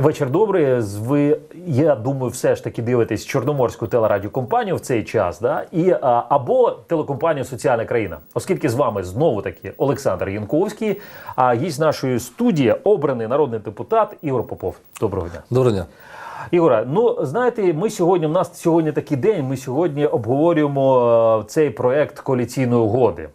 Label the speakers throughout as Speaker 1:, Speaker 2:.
Speaker 1: Вечір добрий. Ви, я думаю, все ж таки дивитесь Чорноморську телерадіокомпанію в цей час, да? і, або телекомпанію Соціальна країна, оскільки з вами знову таки Олександр Янковський, а гість нашої студії обраний народний депутат Ігор Попов. Доброго дня.
Speaker 2: Доброго дня.
Speaker 1: Ігоре, ну знаєте, ми сьогодні. У нас сьогодні такий день. Ми сьогодні обговорюємо е, цей проект коаліційної угоди.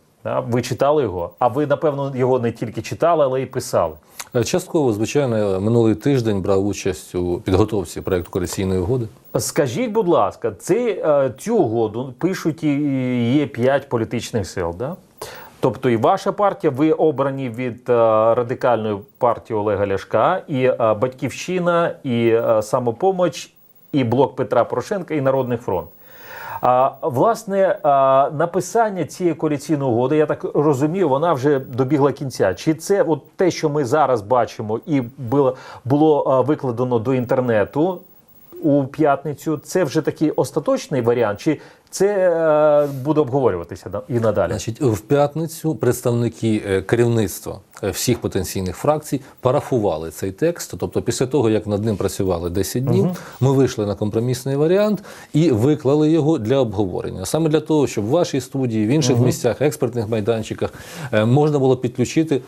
Speaker 1: Ви читали його? А ви напевно його не тільки читали, але й писали.
Speaker 2: Е, Частково, звичайно, минулий тиждень брав участь у підготовці проекту коаліційної угоди.
Speaker 1: Скажіть, будь ласка, це, е, цю угоду пишуть і є п'ять політичних сил, да? Тобто і ваша партія, ви обрані від е, радикальної партії Олега Ляшка, і Батьківщина, і Самопомоч, і Блок Петра Порошенка, і Народний фронт. А, власне, написання цієї коаліційної угоди, я так розумію, вона вже добігла кінця. Чи це от те, що ми зараз бачимо, і було, було викладено до інтернету у п'ятницю, це вже такий остаточний варіант, чи це е, буде обговорюватися і надалі?
Speaker 2: Значить, в п'ятницю представники е, керівництва е, всіх потенційних фракцій парафували цей текст. Тобто, після того, як над ним працювали 10 днів, ми вийшли на компромісний варіант і виклали його для обговорення. Саме для того, щоб в вашій студії, в інших місцях, експертних майданчиках можна було підключити.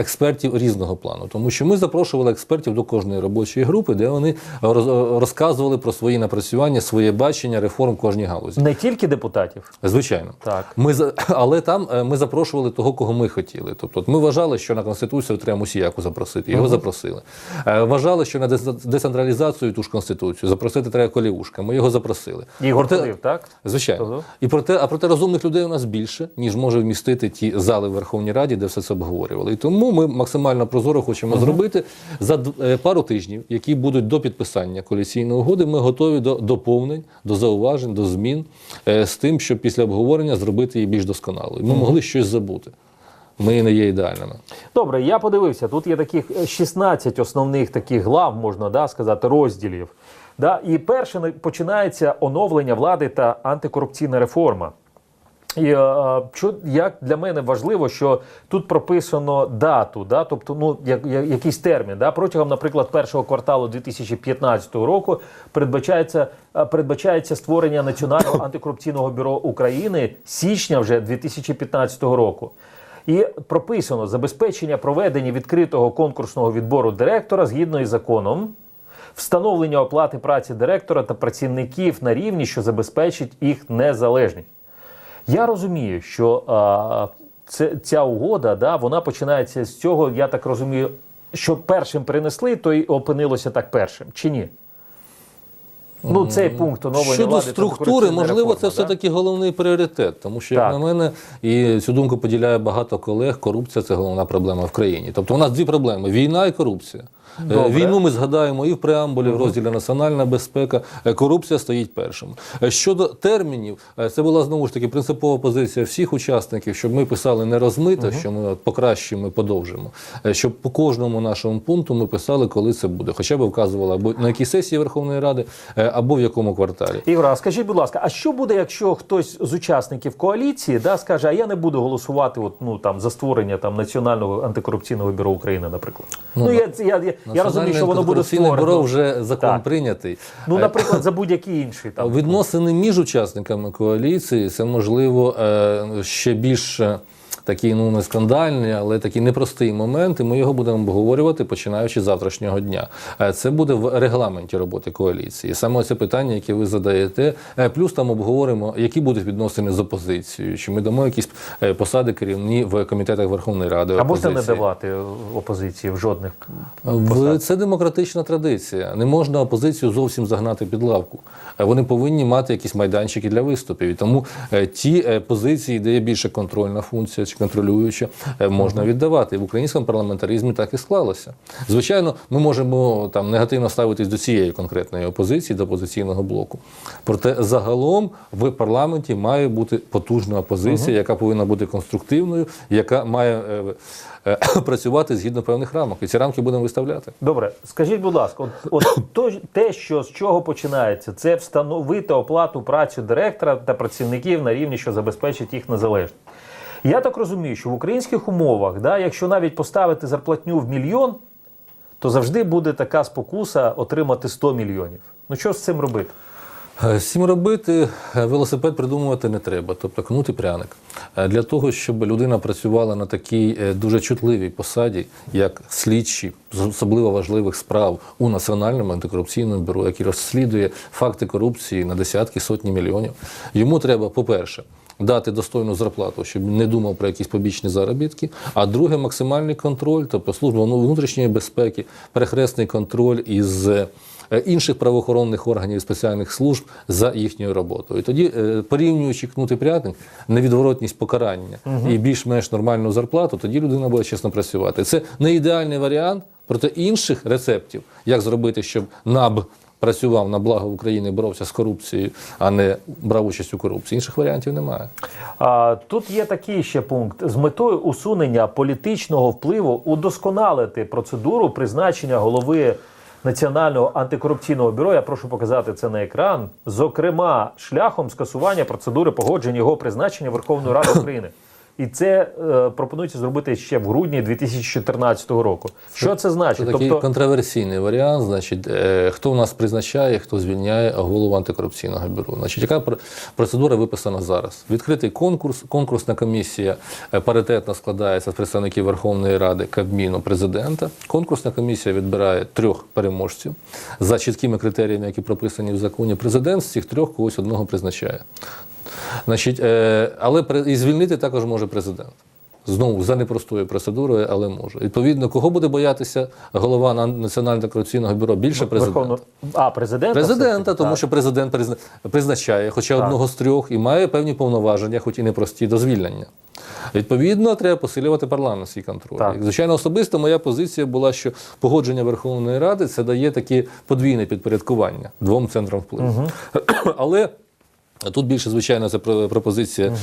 Speaker 2: Експертів різного плану, тому що ми запрошували експертів до кожної робочої групи, де вони роз- розказували про свої напрацювання, своє бачення реформ кожній галузі.
Speaker 1: Не тільки депутатів.
Speaker 2: Звичайно,
Speaker 1: Так.
Speaker 2: Ми але там е, ми запрошували того, кого ми хотіли. Тобто, ми вважали, що на конституцію треба Мусіяку запросити. Його запросили. Е, Вважали, що на децентралізацію ту ж конституцію запросити треба Коліушка. Ми його запросили.
Speaker 1: Ігор
Speaker 2: Проте-
Speaker 1: так?
Speaker 2: Звичайно.
Speaker 1: Ага.
Speaker 2: І проте, а проте розумних людей у нас більше, ніж може вмістити ті зали в Верховній Раді, де все це обговорювали. І тому ми максимально прозоро хочемо зробити за е, пару тижнів, які будуть до підписання коаліційної угоди. Ми готові до доповнень, до зауважень, до змін е, з тим, щоб після обговорення зробити її більш досконалою. Ми могли щось забути. Ми не є ідеальними.
Speaker 1: Добре, я подивився. Тут є таких е, 16 основних таких глав, можна да, сказати, розділів. Да? І перше на- починається оновлення влади та антикорупційна реформа. І е, що як для мене важливо, що тут прописано дату, да? тобто ну, як, я- якийсь термін. Да? Протягом, наприклад, першого кварталу 2015 року передбачається, е, передбачається створення Національного антикорупційного бюро України січня вже 2015 року. І прописано забезпечення проведення відкритого конкурсного відбору директора згідно із законом, встановлення оплати праці директора та працівників на рівні, що забезпечить їх незалежність. Я розумію, що а, це, ця угода, да, вона починається з цього, я так розумію, що першим принесли, то й опинилося так першим, чи ні? Ну, цей пункт оновлення
Speaker 2: Щодо
Speaker 1: влади
Speaker 2: структури, можливо,
Speaker 1: реформа,
Speaker 2: це
Speaker 1: да?
Speaker 2: все-таки головний пріоритет, тому що, як на мене, і цю думку поділяє багато колег, корупція це головна проблема в країні. Тобто у нас дві проблеми: війна і корупція. Е,
Speaker 1: Добре.
Speaker 2: Війну ми згадаємо і в преамбулі, в розділі Національна безпека. Е, Корупція стоїть першим. Е, Щодо термінів, це була знову ж таки принципова позиція всіх учасників, щоб ми писали не розмито, що ми покращимо і подовжимо. Щоб по кожному нашому пункту ми писали, коли це буде. Хоча б вказували або на якій сесії Верховної Ради, або в якому кварталі.
Speaker 1: Ігор, скажіть, будь ласка, а що буде, якщо хтось з учасників коаліції да, скаже, а я не буду голосувати от, ну, там, за створення там, Національного антикорупційного бюро України, наприклад? Ну, я, я, я, я розумію, що воно буде створено.
Speaker 2: бюро вже закон
Speaker 1: Так.
Speaker 2: прийнятий.
Speaker 1: Ну,
Speaker 2: Е,
Speaker 1: наприклад, за будь-які інші там.
Speaker 2: Відносини між учасниками коаліції це можливо е, ще більш такі ну не скандальні, але такі непростий момент. І ми його будемо обговорювати починаючи з завтрашнього дня. Е, Це буде в регламенті роботи коаліції. Саме це питання, яке ви задаєте. Е, Плюс там обговоримо, які будуть відносини з опозицією. Чи ми дамо якісь е, посади керівні в комітетах Верховної Ради.
Speaker 1: А можна не давати опозиції в жодних
Speaker 2: В це демократична традиція. Не можна опозицію зовсім загнати під лавку. Вони повинні мати якісь майданчики для виступів. І тому ті позиції, де є більше контрольна функція чи контролююча, е, можна віддавати. І в українському парламентаризмі так і склалося. Звичайно, ми можемо там негативно ставитись до цієї конкретної опозиції, до опозиційного блоку. Проте загалом в парламенті має бути потужна опозиція, яка повинна бути конструктивною, яка має е, е, працювати згідно певних рамок. І ці рамки будемо виставляти.
Speaker 1: Добре, скажіть, будь ласка, от, от то, те, що з чого починається, це встановити оплату праці директора та працівників на рівні, що забезпечить їх незалежність. Я так розумію, що в українських умовах, да, якщо навіть поставити зарплатню в мільйон, то завжди буде така спокуса отримати 100 мільйонів. Ну що з цим робити?
Speaker 2: Е, З цим робити е, велосипед придумувати не треба, тобто кнути пряник. Е, Для того, щоб людина працювала на такій дуже чутливій посаді, як слідчі з особливо важливих справ у Національному антикорупційному бюро, який розслідує факти корупції на десятки сотні мільйонів, йому треба, по-перше, дати достойну зарплату, щоб не думав про якісь побічні заробітки. А друге максимальний контроль, тобто служба внутрішньої безпеки, перехресний контроль із е, інших правоохоронних органів і спеціальних служб за їхньою роботою. І тоді, е, порівнюючи кнути прятник, невідворотність покарання і більш-менш нормальну зарплату, тоді людина буде чесно працювати. Це не ідеальний варіант, проте інших рецептів, як зробити, щоб НАБ працював на благо України, боровся з корупцією, а не брав участь у корупції. Інших варіантів немає.
Speaker 1: А, тут є такий ще пункт з метою усунення політичного впливу удосконалити процедуру призначення голови Національного антикорупційного бюро. Я прошу показати це на екран. Зокрема, шляхом скасування процедури погодження його призначення Верховної Ради України. І це е, пропонується зробити ще в грудні 2014 року. Що це
Speaker 2: Це
Speaker 1: значить?
Speaker 2: такий
Speaker 1: тобто,
Speaker 2: контроверсійний варіант. Значить, е, хто в нас призначає, хто звільняє голову антикорупційного бюро. Значить, яка пр- процедура виписана зараз? Відкритий конкурс, конкурсна комісія е, паритетно складається з представників Верховної Ради, Кабміну, президента. Конкурсна комісія відбирає трьох переможців за чіткими критеріями, які прописані в законі. Президент з цих трьох когось одного призначає. Значить, е, але і звільнити також може президент. Знову за непростою процедурою, але може. Відповідно, кого буде боятися голова Національного антикорупційного бюро? Більше президента.
Speaker 1: Верховну... А, президента?
Speaker 2: Президента, тому
Speaker 1: Так.
Speaker 2: що президент призначає, хоча
Speaker 1: Так.
Speaker 2: одного з трьох, і має певні повноваження, хоч і непрості до звільнення. Відповідно, треба посилювати парламентський контроль.
Speaker 1: Так.
Speaker 2: Звичайно, особисто моя позиція була, що погодження Верховної Ради це дає таке подвійне підпорядкування двом центрам впливу. Але Тут більше, звичайно, це пропозиція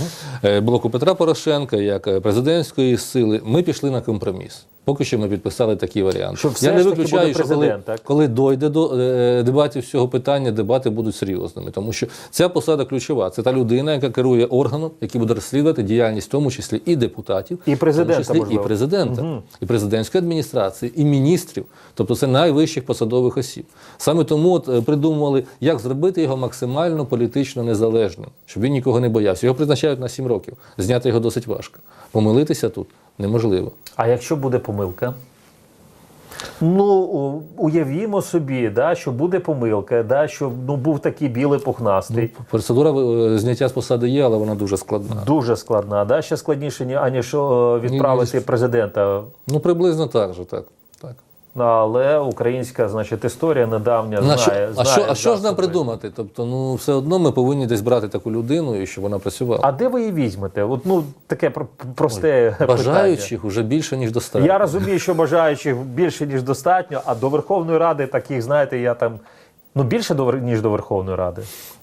Speaker 2: е, блоку Петра Порошенка як е, президентської сили. Ми пішли на компроміс. Поки що ми підписали такий варіант.
Speaker 1: Що все
Speaker 2: Я не виключаю, що коли,
Speaker 1: так?
Speaker 2: коли дойде до е, дебатів з цього питання, дебати будуть серйозними, тому що ця посада ключова. Це та людина, яка керує органом, який буде розслідувати діяльність, в тому числі і депутатів,
Speaker 1: І президента,
Speaker 2: в тому числі і президента, і президентської адміністрації, і міністрів, тобто це найвищих посадових осіб. Саме тому от, е, придумували, як зробити його максимально політично незалежним, щоб він нікого не боявся. Його призначають на 7 років. Зняти його досить важко. Помилитися тут неможливо.
Speaker 1: А якщо буде помилка? Ну, уявімо собі, да, що буде помилка, да, що ну, був такий білий пухнастий.
Speaker 2: Процедура е, зняття з посади є, але вона дуже складна.
Speaker 1: Дуже складна, да? ще складніше, аніж відправити відправити
Speaker 2: Ні,
Speaker 1: президента.
Speaker 2: Ну, приблизно так же, так.
Speaker 1: Але українська, значить, історія недавня
Speaker 2: На що,
Speaker 1: знає.
Speaker 2: а, що, а що ж нам придумати? Тобто, ну, все одно ми повинні десь брати таку людину і щоб вона працювала.
Speaker 1: А де ви її візьмете? От, ну, таке про- просте питання.
Speaker 2: Бажаючих вже більше, ніж достатньо.
Speaker 1: Я розумію, що бажаючих більше, ніж достатньо, а до Верховної Ради таких, знаєте, я там. Ну, більше до, ніж до Верховної Ради.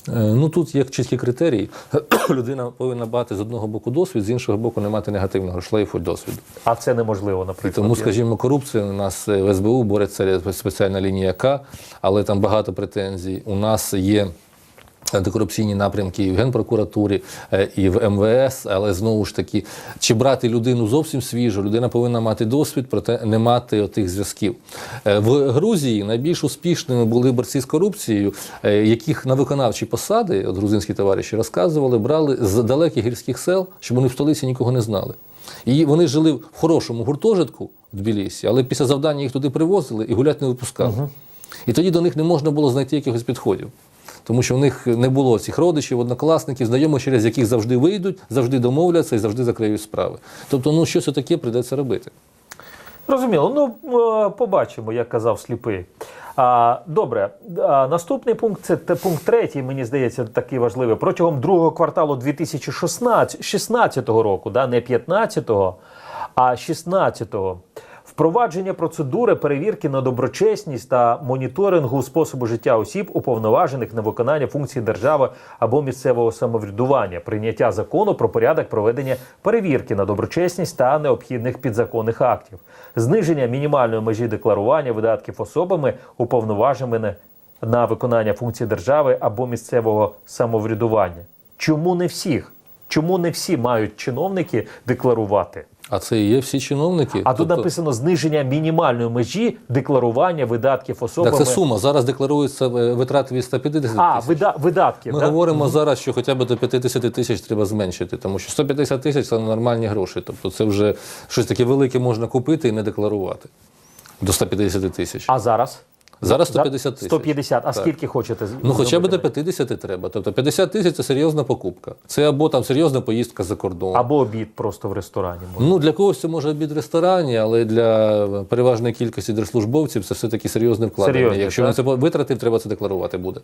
Speaker 2: Е, Ну тут є чіткі критерії. Людина повинна мати з одного боку досвід, з іншого боку не мати негативного шлейфу досвіду.
Speaker 1: А це неможливо,
Speaker 2: І
Speaker 1: наприклад.
Speaker 2: тому, скажімо, корупція у нас е, в СБУ бореться спеціальна лінія К, але там багато претензій. У нас є. Антикорупційні напрямки і в Генпрокуратурі, е, і в МВС, але знову ж таки, чи брати людину зовсім свіжу, людина повинна мати досвід, проте не мати отих зв'язків. Е, В Грузії найбільш успішними були борці з корупцією, е, яких на виконавчі посади, от грузинські товариші розказували, брали з далеких гірських сел, щоб вони в столиці нікого не знали. І вони жили в хорошому гуртожитку в Тбілісі, але після завдання їх туди привозили і гулять не випускали. І тоді до них не можна було знайти якихось підходів. Тому що в них не було цих родичів, однокласників, знайомих, через яких завжди вийдуть, завжди домовляться і завжди закриють справи. Тобто, ну щось таке прийдеться робити.
Speaker 1: Зрозуміло. Ну, е, побачимо, як казав сліпий. А, добре, а, наступний пункт це пункт третій, мені здається, такий важливий. Протягом другого кварталу 2016 року, да, не 15-го, а 16-го, впровадження процедури перевірки на доброчесність та моніторингу способу життя осіб, уповноважених на виконання функцій держави або місцевого самоврядування, прийняття закону про порядок проведення перевірки на доброчесність та необхідних підзаконних актів, зниження мінімальної межі декларування видатків особами, уповноваженими на- на виконання функцій держави або місцевого самоврядування. Чому не всіх? Чому не всі мають чиновники декларувати?
Speaker 2: А це і є всі чиновники.
Speaker 1: А тут
Speaker 2: Тобто-
Speaker 1: написано зниження мінімальної межі декларування видатків особами.
Speaker 2: Так це сума. Зараз декларуються е, витрати від 150
Speaker 1: А,
Speaker 2: тисяч.
Speaker 1: вида, видатків.
Speaker 2: Ми
Speaker 1: да?
Speaker 2: говоримо зараз, що хоча б до 50 тисяч треба зменшити, тому що 150 тисяч це нормальні гроші. Тобто це вже щось таке велике можна купити і не декларувати. До 150 тисяч.
Speaker 1: А зараз?
Speaker 2: Зараз
Speaker 1: За-
Speaker 2: 150 тисяч.
Speaker 1: 150. А
Speaker 2: Так.
Speaker 1: скільки хочете?
Speaker 2: Ну, хоча б до 50 треба. Тобто 50 тисяч це серйозна покупка. Це або там серйозна поїздка за кордон.
Speaker 1: Або обід просто в ресторані. може.
Speaker 2: Ну, для когось це може обід в ресторані, але для переважної кількості держслужбовців це все-таки серйозне вкладення.
Speaker 1: Серйозне,
Speaker 2: Якщо
Speaker 1: так?
Speaker 2: він це витратив, треба це декларувати буде.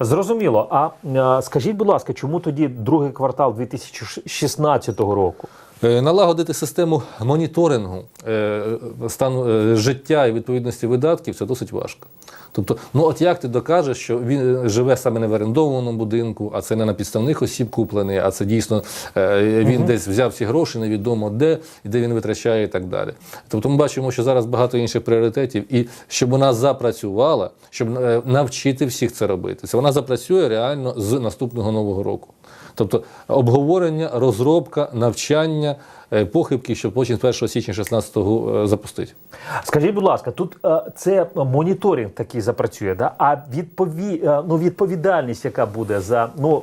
Speaker 1: Зрозуміло. А скажіть, будь ласка, чому тоді другий квартал 2016 року?
Speaker 2: Е, Налагодити систему моніторингу е, стану е, життя і відповідності видатків це досить важко. Тобто, ну от як ти докажеш, що він живе саме не в орендованому будинку, а це не на підставних осіб куплений, а це дійсно він десь взяв ці гроші, невідомо де і де він витрачає, і так далі. Тобто ми бачимо, що зараз багато інших пріоритетів, і щоб вона запрацювала, щоб навчити всіх це робити. Це вона запрацює реально з наступного нового року. Тобто обговорення, розробка, навчання, е, похибки, щоб потім з 1 січня 16-го е.
Speaker 1: Скажіть, будь ласка, тут е, це моніторинг такий запрацює, да? а відпові... ну, відповідальність, яка буде за. Ну,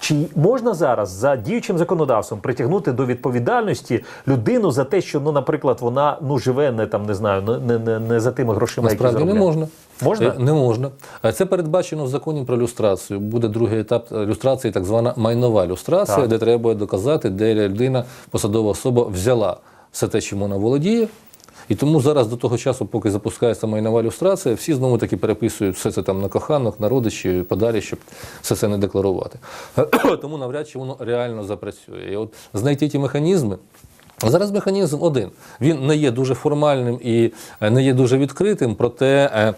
Speaker 1: чи можна зараз за діючим законодавством притягнути до відповідальності людину за те, що, ну, наприклад, вона ну, живе не там, не знаю, не, не, не, за тими грошима, які
Speaker 2: Насправді не можна.
Speaker 1: Можна?
Speaker 2: Е, Не можна. Е, Це передбачено в законі про люстрацію. Буде другий етап е, люстрації, так звана майнова люстрація,
Speaker 1: Так.
Speaker 2: де треба доказати, де людина, посадова особа взяла все те, чим вона володіє. І тому зараз до того часу, поки запускається майнова люстрація, всі знову таки переписують все це там на коханок, на родичів, подалі, щоб все це не декларувати. тому навряд чи воно реально запрацює. І от знайти ті механізми. Зараз механізм один. Він не є дуже формальним і е, не є дуже відкритим, проте е,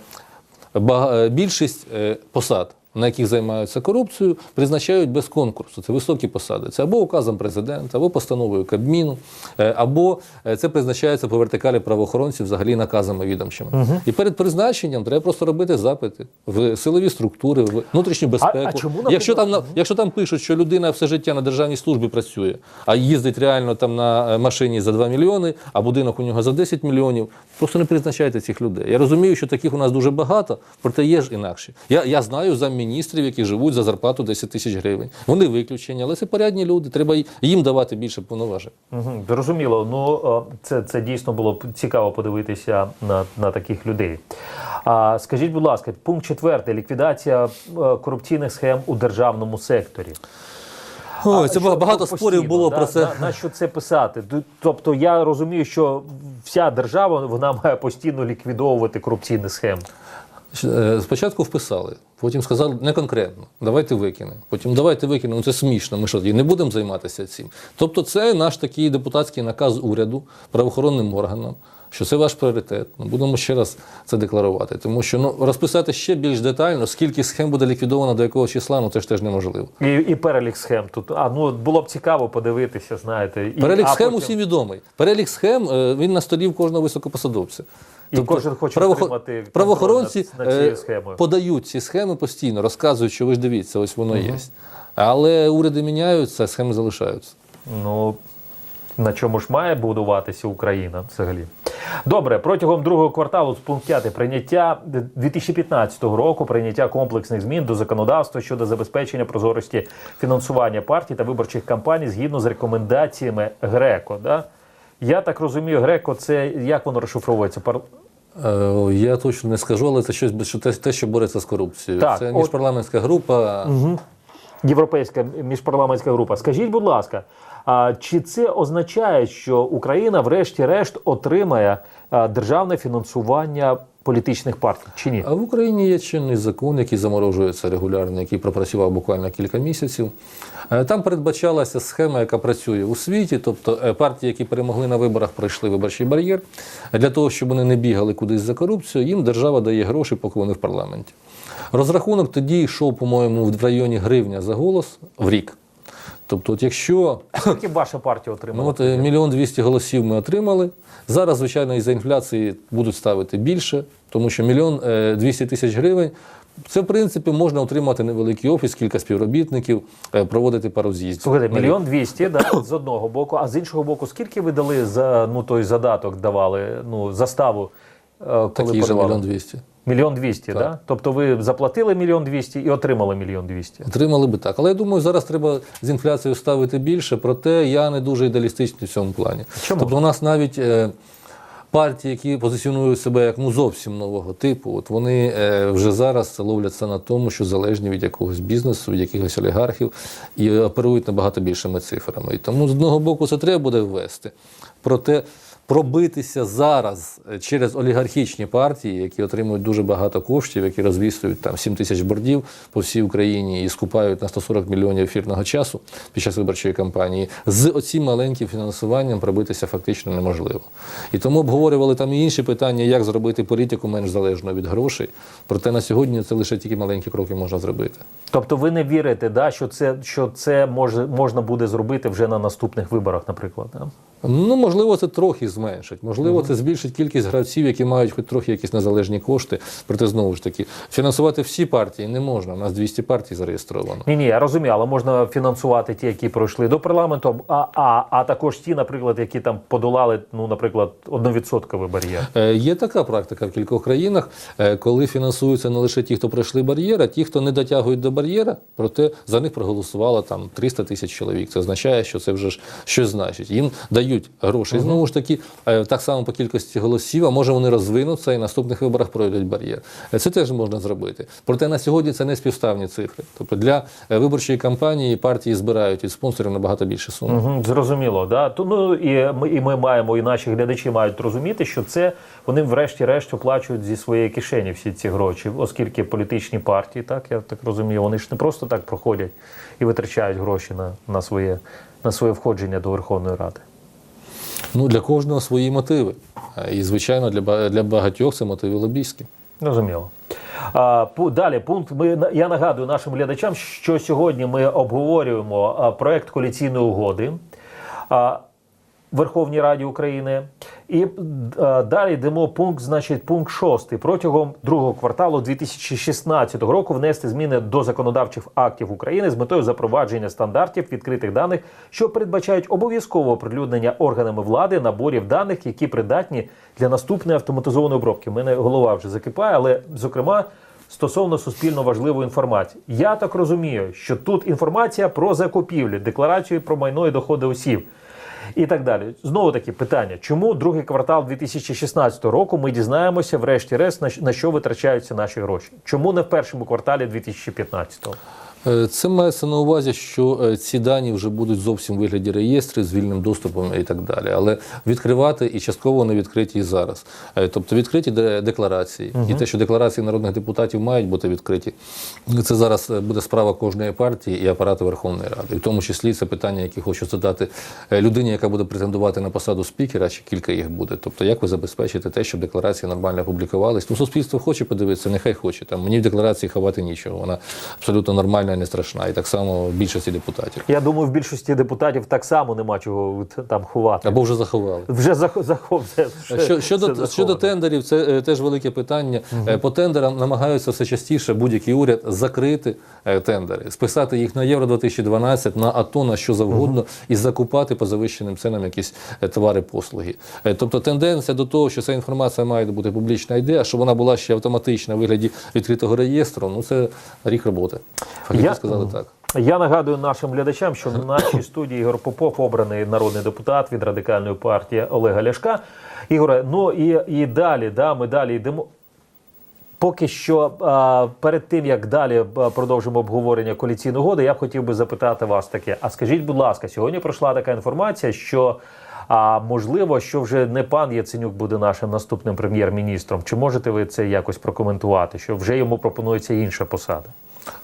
Speaker 2: е, більшість посад, на яких займаються корупцією, призначають без конкурсу. Це високі посади. Це або указом президента, або постановою Кабміну, е, або е, це призначається по вертикалі правоохоронців взагалі наказами відомчими. І перед призначенням треба просто робити запити в силові структури, в внутрішню безпеку.
Speaker 1: а чому, наприклад,
Speaker 2: Якщо там Якщо там пишуть, що людина все життя на державній службі працює, а їздить реально там на е, машині за 2 мільйони, а будинок у нього за 10 мільйонів, просто не призначайте цих людей. Я розумію, що таких у нас дуже багато, проте є ж інакші. Я, я знаю замміністрів, які живуть за зарплату 10 тисяч гривень. Вони виключені, але це порядні люди. Треба їм давати більше повноважень.
Speaker 1: Угу, зрозуміло. Ну е, це, це дійсно було цікаво подивитися на, на таких людей. А скажіть, будь ласка, пункт четвертий ліквідація е, корупційних схем у державному секторі. А
Speaker 2: це
Speaker 1: що
Speaker 2: багато
Speaker 1: постійно,
Speaker 2: спорів було
Speaker 1: да,
Speaker 2: про це.
Speaker 1: На, на що це писати? Тобто я розумію, що вся держава вона має постійно ліквідовувати корупційні схеми.
Speaker 2: Е, Спочатку вписали, потім сказали не конкретно, давайте викинемо. Потім давайте викинемо. Ну, Це смішно. Ми що тоді не будемо займатися цим. Тобто, це наш такий депутатський наказ уряду правоохоронним органам. Що це ваш пріоритет. Ну, будемо ще раз це декларувати. Тому що ну, розписати ще більш детально, скільки схем буде ліквідовано до якого числа, ну це ж теж неможливо.
Speaker 1: І, і перелік схем тут. А ну було б цікаво подивитися, знаєте. І,
Speaker 2: Перелік
Speaker 1: а
Speaker 2: схем
Speaker 1: потім-
Speaker 2: усім відомий. Перелік схем е, він на столі в кожного високопосадовця.
Speaker 1: І кожен хоче
Speaker 2: правохо-
Speaker 1: отримати контроль
Speaker 2: правоохоронці
Speaker 1: над- над цією
Speaker 2: е,
Speaker 1: схемою.
Speaker 2: подають ці схеми постійно, розказують, що ви ж дивіться, ось воно є. Але уряди міняються, схеми залишаються.
Speaker 1: Ну на чому ж має будуватися Україна взагалі? Добре, протягом другого кварталу з пункт 5 прийняття 2015 року прийняття комплексних змін до законодавства щодо забезпечення прозорості фінансування партій та виборчих кампаній згідно з рекомендаціями ГРЕКО. Да? Я так розумію, ГРЕКО це як воно розшифровується?
Speaker 2: Е, Я точно не скажу, але це щось що те, те, що бореться з корупцією.
Speaker 1: Так,
Speaker 2: це
Speaker 1: от-
Speaker 2: міжпарламентська група.
Speaker 1: Європейська міжпарламентська група. Скажіть, будь ласка, а чи це означає, що Україна, врешті-решт, отримає а, державне фінансування політичних партій? Чи ні?
Speaker 2: А в Україні є чинний закон, який заморожується регулярно, який пропрацював буквально кілька місяців. Е, Там передбачалася схема, яка працює у світі, тобто е, партії, які перемогли на виборах, пройшли виборчий бар'єр. Для того, щоб вони не бігали кудись за корупцію, їм держава дає гроші, поки вони в парламенті. Розрахунок тоді йшов, по-моєму, в районі гривня за голос в рік. Тобто, от якщо
Speaker 1: Скільки ваша партія отримала?
Speaker 2: Ну, от е, мільйон двісті голосів ми отримали. Зараз, звичайно, із-за інфляції будуть ставити більше, тому що мільйон е, двісті тисяч гривень Це, в принципі, можна отримати невеликий офіс, кілька співробітників, е, проводити пару з'їздів.
Speaker 1: Слухайте, мільйон двісті, да, з одного боку, а з іншого боку, скільки ви дали за ну той задаток давали, ну заставу? Коли
Speaker 2: Такий же мільйон двісті.
Speaker 1: Мільйон двісті, да? Тобто ви заплатили мільйон двісті і отримали мільйон двісті.
Speaker 2: Отримали би так. Але я думаю, зараз треба з інфляцією ставити більше, проте я не дуже ідеалістичний в цьому плані.
Speaker 1: Чому?
Speaker 2: Тобто у нас навіть е, партії, які позиціонують себе як ну зовсім нового типу, от вони е, вже зараз ловляться на тому, що залежні від якогось бізнесу, від якихось олігархів і оперують набагато більшими цифрами. І тому з одного боку це треба буде ввести. Проте пробитися зараз е, через олігархічні партії, які отримують дуже багато коштів, які розвісують там 7 тисяч бордів по всій Україні і скупають на 140 мільйонів ефірного часу під час виборчої кампанії, з оцим маленьким фінансуванням пробитися фактично неможливо. І тому обговорювали там і інші питання, як зробити політику менш залежною від грошей. Проте на сьогодні це лише тільки маленькі кроки можна зробити.
Speaker 1: Тобто ви не вірите, да, що це, що це може, можна буде зробити вже на наступних виборах, наприклад. Да?
Speaker 2: Ну, можливо, це трохи зменшить. Можливо, це збільшить кількість гравців, які мають хоч трохи якісь незалежні кошти. Проте знову ж таки, фінансувати всі партії не можна. У нас 200 партій зареєстровано.
Speaker 1: Ні, ні, я розумію, але можна фінансувати ті, які пройшли до парламенту, а, а, а також ті, наприклад, які там подолали, ну, наприклад, одновідсотковий бар'єр.
Speaker 2: Е, Є така практика в кількох країнах, е, коли фінансуються не лише ті, хто пройшли бар'єр, а ті, хто не дотягують до бар'єра, проте за них проголосувало там 300 тисяч чоловік. Це означає, що це вже ж щось значить. Їм дають гроші. І Знову ж таки, е, так само по кількості голосів, а може вони розвинуться і в наступних виборах пройдуть бар'єр. Е, Це теж можна зробити. Проте на сьогодні це не співставні цифри. Тобто для е, виборчої кампанії партії збирають від спонсорів набагато більше суми.
Speaker 1: Угу, зрозуміло, да. То, ну, і, ми, і ми маємо, і наші глядачі мають розуміти, що це вони врешті-решт оплачують зі своєї кишені всі ці гроші, оскільки політичні партії, так я так розумію, вони ж не просто так проходять і витрачають гроші на, на, своє, на своє входження до Верховної Ради.
Speaker 2: Ну для кожного свої мотиви. Е, І звичайно, для для багатьох це мотиви лобійські.
Speaker 1: Розуміло. А, далі пункт. Ми я нагадую нашим глядачам, що сьогодні ми обговорюємо проект коаліційної угоди. А, Верховній Раді України. І е, далі йдемо пункт, значить, пункт 6. Протягом другого кварталу 2016 року внести зміни до законодавчих актів України з метою запровадження стандартів відкритих даних, що передбачають обов'язкове оприлюднення органами влади наборів даних, які придатні для наступної автоматизованої обробки. У мене голова вже закипає, але зокрема. Стосовно суспільно важливої інформації, я так розумію, що тут інформація про закупівлі, декларацію про майно і доходи осіб і так далі. Знову таки питання: чому другий квартал 2016 року ми дізнаємося, врешті-решт, на що витрачаються наші гроші? Чому не в першому кварталі 2015-го?
Speaker 2: Е, Це мається на увазі, що е, ці дані вже будуть зовсім в вигляді реєстрів з вільним доступом і так далі. Але відкривати і частково вони відкриті і зараз. Е, Тобто відкриті де- декларації. І те, що декларації народних депутатів мають бути відкриті, це зараз е, буде справа кожної партії і апарату Верховної Ради. І в тому числі це питання, які хочу задати е, людині, яка буде претендувати на посаду спікера, чи кілька їх буде. Тобто, як ви забезпечите те, щоб декларації нормально публікувались? Ну, суспільство хоче подивитися, нехай хоче. Там мені в декларації ховати нічого. Вона абсолютно нормальна і не страшна. І так само в більшості депутатів.
Speaker 1: Я думаю, в більшості депутатів так само нема чого там ховати.
Speaker 2: Або вже заховали.
Speaker 1: Вже зах- захов це вже
Speaker 2: Що, щодо, щодо тендерів, це е, теж велике питання. Е, По тендерам намагаються все частіше будь-який уряд закрити е, тендери, списати їх на Євро 2012, на АТО, на що завгодно, і закупати по завищеним ценам якісь е, товари, послуги. Е, Тобто тенденція до того, що ця інформація має бути публічна йде, а щоб вона була ще автоматична в вигляді відкритого реєстру, ну це рік роботи. Фахівці
Speaker 1: Я-
Speaker 2: сказали так.
Speaker 1: Я нагадую нашим глядачам, що в нашій студії Ігор Попов, обраний народний депутат від радикальної партії Олега Ляшка. Ігоре, ну і, і далі, да, ми далі йдемо. Поки що а, перед тим як далі продовжимо обговорення коаліційної угоди, я б хотів би запитати вас таке. А скажіть, будь ласка, сьогодні пройшла така інформація, що а, можливо, що вже не пан Яценюк буде нашим наступним прем'єр-міністром. Чи можете ви це якось прокоментувати? Що вже йому пропонується інша посада?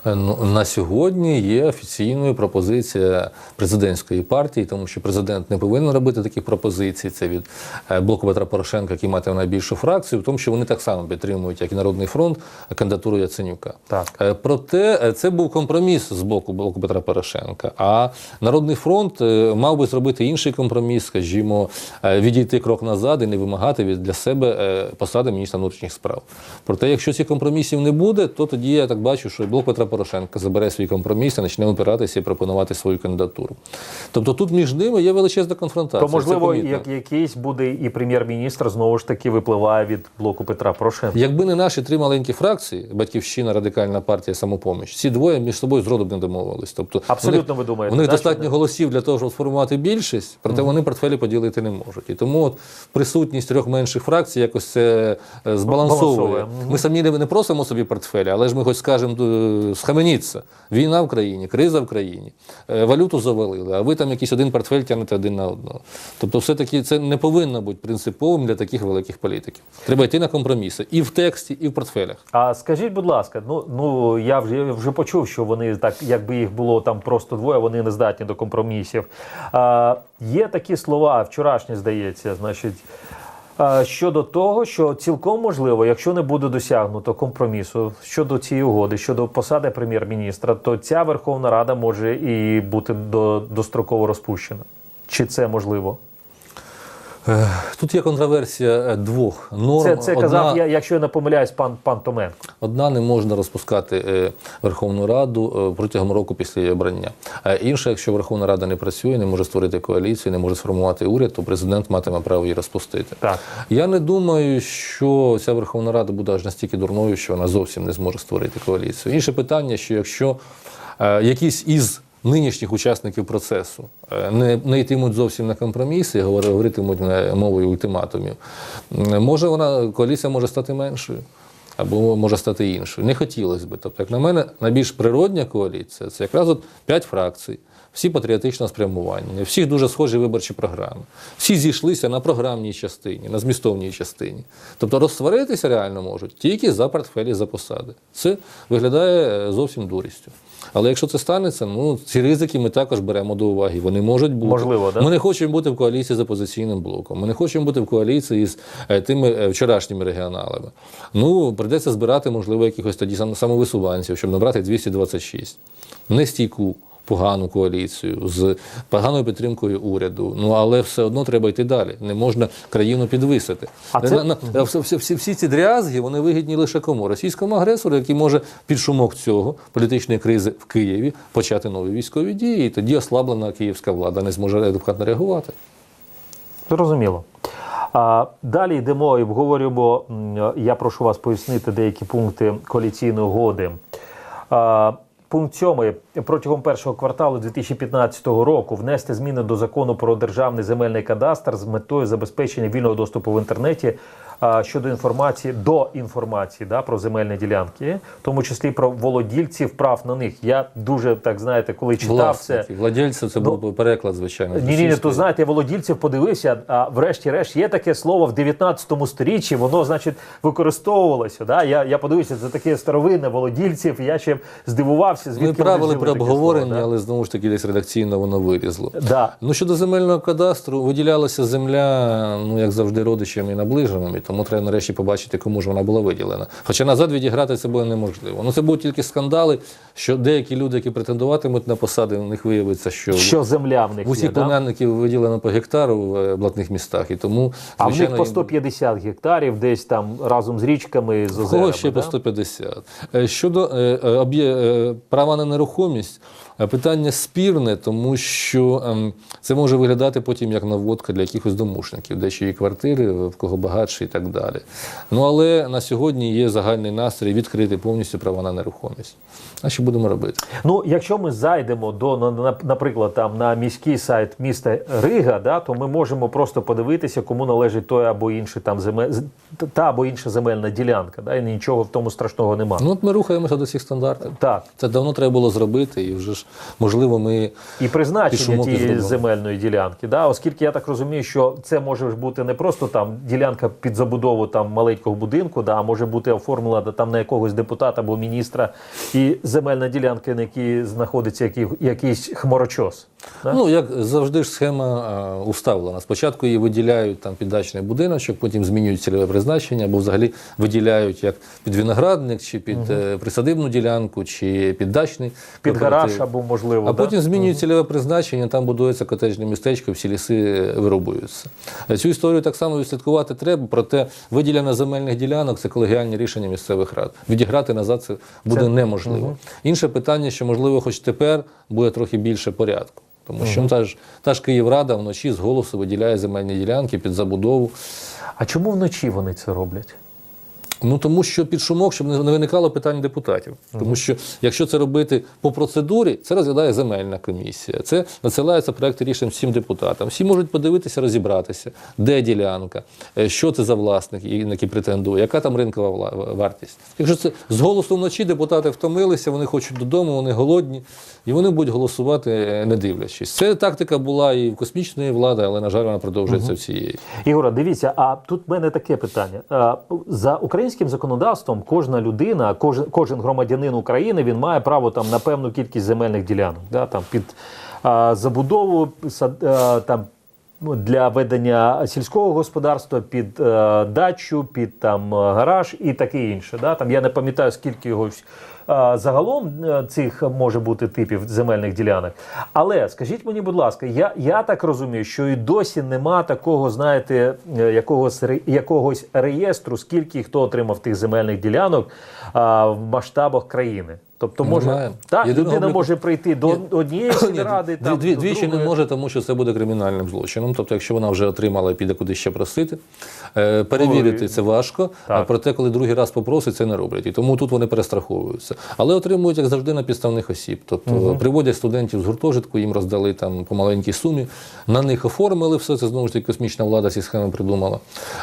Speaker 2: Е, Ну, на сьогодні є офіційною пропозиція президентської партії, тому що президент не повинен робити таких пропозицій. Це від е, блоку Петра Порошенка, який матиме найбільшу фракцію, в тому, що вони так само підтримують, як і Народний фронт, кандидатуру Яценюка.
Speaker 1: Так.
Speaker 2: Е, Проте це був компроміс з боку блоку Петра Порошенка. А Народний фронт мав би зробити інший компроміс, скажімо, відійти крок назад і не вимагати від для себе посади міністра внутрішніх справ. Проте, якщо цих компромісів не буде, то тоді я так бачу, що блок Петра Порошенка забере свій компроміс і почне опиратися і пропонувати свою кандидатуру. Тобто тут між ними є величезна конфронтація.
Speaker 1: То можливо, як якийсь буде і прем'єр-міністр знову ж таки випливає від блоку Петра Порошенка.
Speaker 2: Якби не наші три маленькі фракції, Батьківщина, Радикальна партія, самопоміч, ці двоє між собою зроду б не домовились. Тобто
Speaker 1: Абсолютно
Speaker 2: них,
Speaker 1: ви думаєте,
Speaker 2: у них достатньо
Speaker 1: що
Speaker 2: голосів для того, щоб сформувати більшість, проте вони портфелі поділити не можуть. І тому от присутність трьох менших фракцій якось це е, збалансовує.
Speaker 1: Балансовує. Мгм.
Speaker 2: Ми самі не, не просимо собі портфелі, але ж ми хоч скажемо, е, схаменіться. Війна в країні, криза в країні, е, валюту завалили, а ви там якийсь один портфель тягнете один на одного. Тобто, все-таки це не повинно бути принциповим для таких великих політиків. Треба йти на компроміси і в тексті, і в портфелях.
Speaker 1: А скажіть, будь ласка, ну ну я вже вже почув, що вони так, якби їх було там просто двоє, вони не здатні до компромісів. А, є такі слова, вчорашні здається, значить. Щодо того, що цілком можливо, якщо не буде досягнуто компромісу щодо цієї угоди, щодо посади прем'єр-міністра, то ця Верховна Рада може і бути до, достроково розпущена. Чи це можливо?
Speaker 2: Тут є контроверсія е, двох норм.
Speaker 1: Це, це
Speaker 2: Одна-
Speaker 1: казав, я, якщо я не помиляюсь, пан пан Томенко.
Speaker 2: Одна не можна розпускати е, Верховну Раду е, протягом року після її обрання. А інша, якщо Верховна Рада не працює, не може створити коаліцію, не може сформувати уряд, то президент матиме право її розпустити.
Speaker 1: Так.
Speaker 2: Я не думаю, що ця Верховна Рада буде аж настільки дурною, що вона зовсім не зможе створити коаліцію. Інше питання, що якщо е, якісь із нинішніх учасників процесу е, не, не йтимуть зовсім на компроміси, говоритимуть е, мовою ультиматумів, може вона коаліція може стати меншою. Або може стати іншою. Не хотілося б. Тобто, як на мене, найбільш природня коаліція це якраз от п'ять фракцій, всі патріотичного спрямування, всіх дуже схожі виборчі програми. Всі зійшлися на програмній частині, на змістовній частині. Тобто розсваритися реально можуть тільки за портфелі, за посади. Це виглядає е, зовсім дурістю. Але якщо це станеться, ну ці ризики ми також беремо до уваги. Вони можуть бути.
Speaker 1: Можливо, да?
Speaker 2: Ми не хочемо бути в коаліції з опозиційним блоком. Ми не хочемо бути в коаліції з е, тими е, вчорашніми регіоналами. Ну, прийдеться збирати, можливо, якихось тоді сам- самовисуванців, щоб набрати 226. Нестійку. Погану коаліцію з поганою підтримкою уряду. Ну але все одно треба йти далі. Не можна країну підвисити.
Speaker 1: А це-
Speaker 2: На- на- всі, всі, всі, всі ці дрязги вони вигідні лише кому? Російському агресору, який може під шумок цього політичної кризи в Києві почати нові військові дії, і тоді ослаблена київська влада не зможе адекватно реагувати.
Speaker 1: Зрозуміло. Далі йдемо і обговорюємо. Я прошу вас пояснити деякі пункти коаліційної угоди. Пункт 7. Протягом першого кварталу 2015 року внести зміни до закону про державний земельний кадастр з метою забезпечення вільного доступу в інтернеті щодо інформації до інформації да, про земельні ділянки, в тому числі про володільців прав на них. Я дуже так знаєте, коли читав це.
Speaker 2: Власники, владельців це був би переклад, звичайно.
Speaker 1: Ні, ні, ні, то знаєте, володільців подивився, а врешті-решт є таке слово в 19 сторіччі, воно, значить, використовувалося. Да? Я, я подивився, це таке старовинне володільців, я ще здивувався, звідки
Speaker 2: Ми про обговорення,
Speaker 1: слово,
Speaker 2: але знову ж таки десь редакційно воно вилізло.
Speaker 1: да? Да.
Speaker 2: Ну щодо земельного кадастру, виділялася земля, ну як завжди, родичам і наближеним, і тому треба нарешті побачити, кому ж вона була виділена. Хоча назад відіграти це буде неможливо. Ну це будуть тільки скандали, що деякі люди, які претендуватимуть на посади, у них виявиться, що,
Speaker 1: Що земля в них
Speaker 2: в усіх
Speaker 1: є, да?
Speaker 2: виділено по гектару в е, блатних містах. І тому
Speaker 1: А в них по 150 гектарів, десь там разом з річками, з
Speaker 2: Кого
Speaker 1: озерами.
Speaker 2: ще
Speaker 1: да?
Speaker 2: по 150. Е, Щодо е, е, е, права на нерухомість, е, питання спірне, тому що ем, це може виглядати потім як наводка для якихось домушників, де чиї квартири, в кого багатші і так далі. Ну але на сьогодні є загальний настрій відкрити повністю права на нерухомість. А що будемо робити?
Speaker 1: Ну, якщо ми зайдемо до на- на- наприклад, там на міський сайт міста Рига, да, то ми можемо просто подивитися, кому належить той або інший там земель, та або інша земельна ділянка. Да, і нічого в тому страшного немає.
Speaker 2: Ну от ми рухаємося до цих стандартів.
Speaker 1: Так.
Speaker 2: Це давно треба було зробити, і вже ж можливо ми
Speaker 1: І призначення тієї земельної ділянки, да? оскільки я так розумію, що це може бути не просто там ділянка під забудову там маленького будинку, да? а може бути оформлена да, там на якогось депутата або міністра, і земельна ділянка, на якій знаходиться який, якийсь хмарочос. Да?
Speaker 2: Ну, як завжди ж схема е, уставлена. Спочатку її виділяють там під дачний будиночок, потім змінюють цільове призначення, або взагалі виділяють як під виноградник, чи під е, присадибну ділянку, чи під дачний
Speaker 1: під гараж або можливо.
Speaker 2: А
Speaker 1: да?
Speaker 2: потім змінюють цільове призначення, там будується котеджне містечко, всі ліси вирубуються. Е, Цю історію так само відслідкувати треба, проте виділення земельних ділянок це колегіальні рішення місцевих рад. Відіграти назад це буде
Speaker 1: Це-
Speaker 2: неможливо. Інше питання, що можливо, хоч тепер буде трохи більше порядку. Тому що ну, та, ж, та ж Київрада вночі з голосу виділяє земельні ділянки під забудову.
Speaker 1: А чому вночі вони це роблять?
Speaker 2: Ну тому що під шумок, щоб не виникало питань депутатів. Тому що якщо це робити по процедурі, це розглядає земельна комісія. Це надсилається проекти рішень всім депутатам. Всі можуть подивитися, розібратися, де ділянка, е, що це за власник, на який претендує, яка там ринкова вартість. Якщо це з голосу вночі депутати втомилися, вони хочуть додому, вони голодні, і вони будуть голосувати, е, не дивлячись. Це тактика була і в космічної влади, але на жаль, вона продовжується всієї.
Speaker 1: Ігоре, дивіться, а тут в мене таке питання. А, За українським законодавством кожна людина, кожен, кожен громадянин України він має право там на певну кількість земельних ділянок. Да, там, під а, забудову сад- а, там, для ведення сільського господарства, під е, дачу, під там е, гараж і таке інше. Да? Там я не пам'ятаю, скільки його е, загалом е, цих може бути типів земельних ділянок. Але скажіть мені, будь ласка, я, я так розумію, що і досі нема такого, знаєте, якогось, якогось реєстру, скільки хто отримав тих земельних ділянок а, в масштабах країни. Тобто може
Speaker 2: Немає.
Speaker 1: та,
Speaker 2: Єдиного
Speaker 1: людина
Speaker 2: обліку-
Speaker 1: може прийти до
Speaker 2: Ні.
Speaker 1: однієї
Speaker 2: Ні,
Speaker 1: сільради, там,
Speaker 2: дві,
Speaker 1: до
Speaker 2: двічі не
Speaker 1: другої.
Speaker 2: може, тому що це буде кримінальним злочином. Тобто, якщо вона вже отримала і піде куди ще просити, е, перевірити
Speaker 1: Ой.
Speaker 2: це важко. А
Speaker 1: Так.
Speaker 2: проте, коли другий раз попросить, це не роблять. І тому тут вони перестраховуються. Але отримують, як завжди, на підставних осіб. Тобто приводять студентів з гуртожитку, їм роздали там по маленькій сумі, на них оформили все. Це знову ж таки космічна влада ці схеми придумала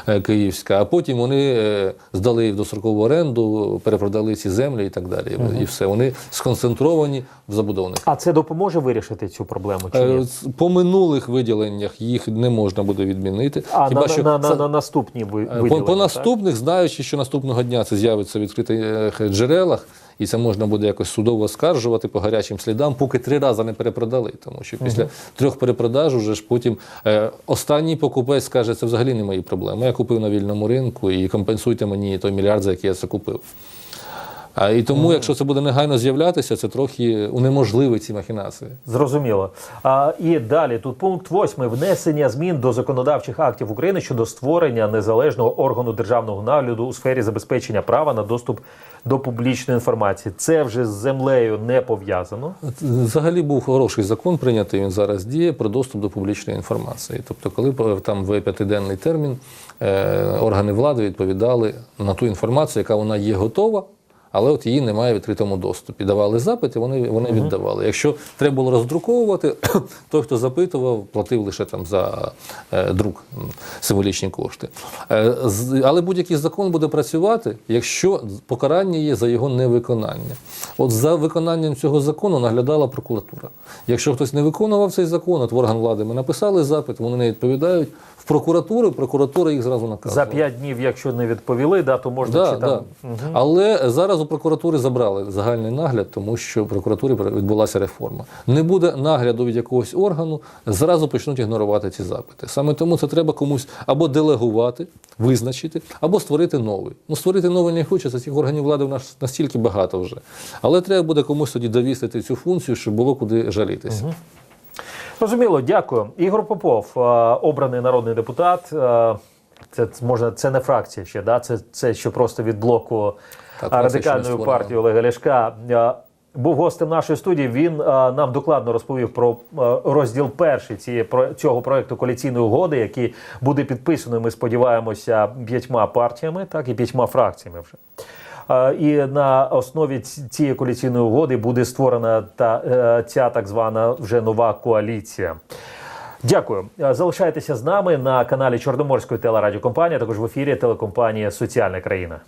Speaker 2: е, київська. А потім вони е, здали в дострокову оренду, перепродали ці землі і так далі. І все. Вони сконцентровані в забудовних.
Speaker 1: А це допоможе вирішити цю проблему? Чи ні?
Speaker 2: Е, По минулих виділеннях їх не можна буде відмінити.
Speaker 1: А
Speaker 2: Хіба
Speaker 1: на,
Speaker 2: що
Speaker 1: на, на,
Speaker 2: це-
Speaker 1: на наступні
Speaker 2: е, по,
Speaker 1: виділення,
Speaker 2: по
Speaker 1: так?
Speaker 2: наступних, знаючи, що наступного дня це з'явиться в відкритих е, джерелах, і це можна буде якось судово скаржувати по гарячим слідам, поки три рази не перепродали. Тому що після трьох перепродаж уже ж потім е, останній покупець скаже, це взагалі не мої проблеми. Я купив на вільному ринку і компенсуйте мені той мільярд, за який я це купив. А, і тому, якщо це буде негайно з'являтися, це трохи унеможливить ці махінації.
Speaker 1: Зрозуміло. А, і далі тут пункт 8. внесення змін до законодавчих актів України щодо створення незалежного органу державного нагляду у сфері забезпечення права на доступ до публічної інформації. Це вже з землею не пов'язано.
Speaker 2: Взагалі був хороший закон прийнятий, він зараз діє про доступ до публічної інформації. Тобто, коли там в п'ятиденний термін е, органи влади відповідали на ту інформацію, яка вона є готова. Але от її немає в відкритому доступі. Давали запити, вони, вони віддавали. Якщо треба було роздруковувати, той, хто запитував, платив лише там за е, друк символічні кошти. Е, з- але будь-який закон буде працювати, якщо покарання є за його невиконання. От за виконанням цього закону наглядала прокуратура. Якщо хтось не виконував цей закон, от в орган влади ми написали запит, вони не відповідають. В прокуратуру, прокуратура їх зразу наказує.
Speaker 1: За 5 днів, якщо не відповіли, да, то можна
Speaker 2: Да,
Speaker 1: чи там.
Speaker 2: да. Але зараз у прокуратури забрали загальний нагляд, тому що в прокуратурі відбулася реформа. Не буде нагляду від якогось органу, зразу почнуть ігнорувати ці запити. Саме тому це треба комусь або делегувати, визначити, або створити новий. Ну, створити новий не хочеться, цих органів влади в нас настільки багато вже. Але треба буде комусь тоді довісити цю функцію, щоб було куди жалітися.
Speaker 1: Зрозуміло, дякую. Ігор Попов, е, обраний народний депутат. е, Це можна, це не фракція ще, да? це, це ще просто від блоку
Speaker 2: Так,
Speaker 1: е,
Speaker 2: не
Speaker 1: радикальної партії Олега Ляшка. Був гостем нашої студії. Він нам докладно розповів про розділ перший цієї про цього проекту коаліційної угоди, який буде підписаний. Ми сподіваємося п'ятьма партіями, так і п'ятьма фракціями вже. І на основі цієї коаліційної угоди буде створена та е, ця так звана вже нова коаліція. Дякую. Залишайтеся з нами на каналі Чорноморської телерадіокомпанії, а також в ефірі телекомпанії Соціальна країна.